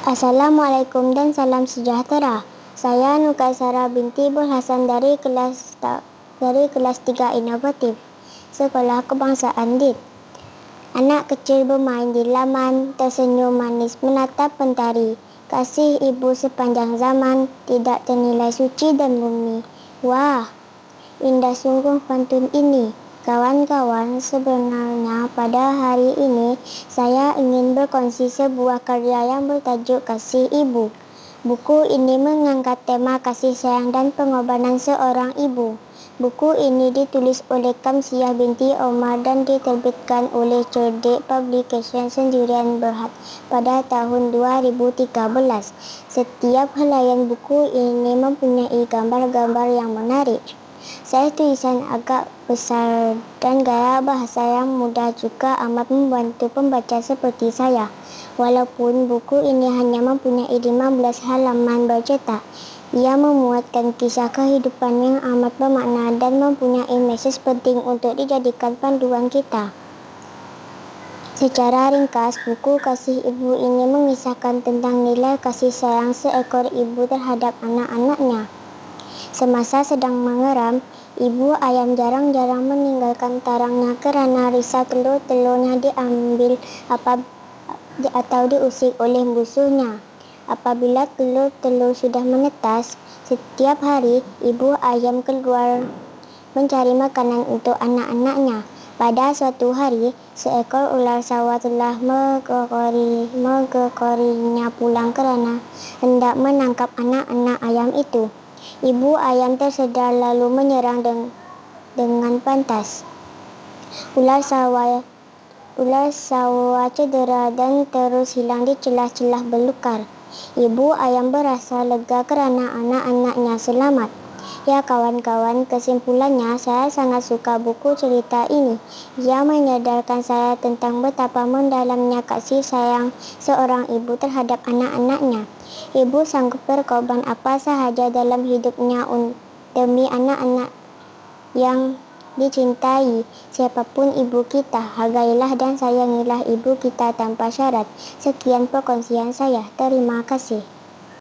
Assalamualaikum dan salam sejahtera. Saya Nukaisara binti Bul Hasan dari kelas dari kelas 3 inovatif Sekolah Kebangsaan DIT. Anak kecil bermain di laman, tersenyum manis menatap mentari. Kasih ibu sepanjang zaman tidak ternilai suci dan bumi. Wah, indah sungguh pantun ini. Kawan-kawan, sebenarnya pada hari ini saya ingin berkongsi sebuah karya yang bertajuk Kasih Ibu. Buku ini mengangkat tema kasih sayang dan pengorbanan seorang ibu. Buku ini ditulis oleh Kamsiah binti Omar dan diterbitkan oleh Cerdik Publication Sendirian Berhad pada tahun 2013. Setiap helaian buku ini mempunyai gambar-gambar yang menarik. Saya tulisan agak besar dan gaya bahasa yang mudah juga amat membantu pembaca seperti saya. Walaupun buku ini hanya mempunyai 15 halaman bercetak, ia memuatkan kisah kehidupan yang amat bermakna dan mempunyai mesej penting untuk dijadikan panduan kita. Secara ringkas, buku Kasih Ibu ini mengisahkan tentang nilai kasih sayang seekor ibu terhadap anak-anaknya. Semasa sedang mengeram, ibu ayam jarang-jarang meninggalkan tarangnya karena risau telur-telurnya diambil apa atau diusik oleh musuhnya. Apabila telur-telur sudah menetas, setiap hari ibu ayam keluar mencari makanan untuk anak-anaknya. Pada suatu hari, seekor ular sawah telah megekori, megekorinya pulang karena hendak menangkap anak-anak ayam itu. Ibu ayam tersedar lalu menyerang deng dengan pantas. Ular sawah ular sawah cedera dan terus hilang di celah-celah belukar. Ibu ayam berasa lega karena anak-anaknya selamat. Ya kawan-kawan, kesimpulannya saya sangat suka buku cerita ini. Ia menyadarkan saya tentang betapa mendalamnya kasih sayang seorang ibu terhadap anak-anaknya. Ibu sanggup berkorban apa sahaja dalam hidupnya demi anak-anak yang dicintai. Siapa pun ibu kita, hargailah dan sayangilah ibu kita tanpa syarat. Sekian perkongsian saya. Terima kasih.